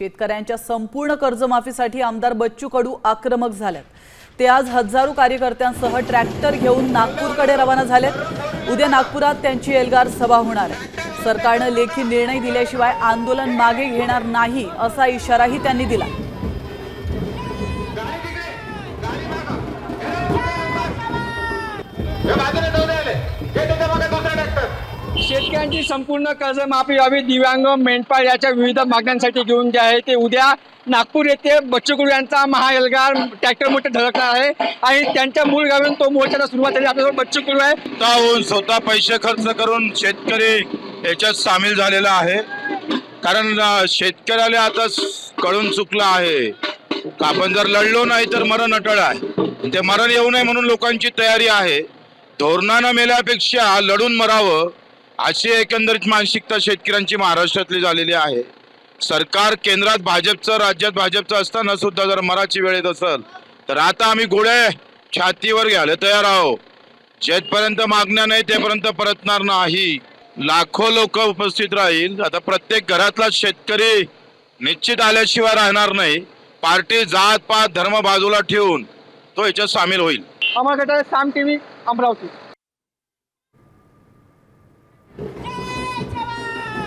शेतकऱ्यांच्या संपूर्ण कर्जमाफीसाठी आमदार बच्चू कडू आक्रमक झालेत ते आज हजारो कार्यकर्त्यांसह ट्रॅक्टर घेऊन नागपूरकडे रवाना झालेत. उद्या नागपुरात त्यांची एल्गार सभा होणार आहे. सरकारनं लेखी निर्णय दिल्याशिवाय आंदोलन मागे घेणार नाही असा इशाराही त्यांनी दिला. शेतकऱ्यांची संपूर्ण कर्जमाफी व्हावी दिव्यांग मेंढपाळ याच्या विविध मागण्यांसाठी घेऊन जे आहे ते उद्या नागपूर येथे बच्चूकुळ यांचा महाएल्गार ट्रॅक्टर मोठे धडकणार आहे आणि त्यांच्या मूळ गावून तो मोर्चाला सुरुवात झाली. आपल्यासोबत बच्चूकुळ आहे. स्वतः होऊन स्वतः पैसे खर्च करून शेतकरी याच्यात सामील झालेला आहे. कारण शेतकऱ्याला आता कळून चुकलं आहे. आपण जर लढलो नाही तर मरण अटळ आहे. ते मरण येऊ नये म्हणून लोकांची तयारी आहे. धोरणानं मेल्यापेक्षा लढून मरावं अशी एकंदरीत मानसिकता शेतकऱ्यांची महाराष्ट्रातली झालेली आहे. सरकार केंद्रात भाजपचं राज्यात भाजपचं असताना सुद्धा जर मराठी वेळेत असेल तर आता आम्ही गोळे छातीवर घ्यायला तयार आहोत. जेथपर्यंत मागण्या नाही तेपर्यंत परतणार नाही. लाखो लोक उपस्थित राहील. आता प्रत्येक घरातला शेतकरी निश्चित आल्याशिवाय राहणार नाही. पार्टी जात पात धर्म बाजूला ठेवून तो याच्यात सामील होईल. अमर साम टीव्ही अमरावती.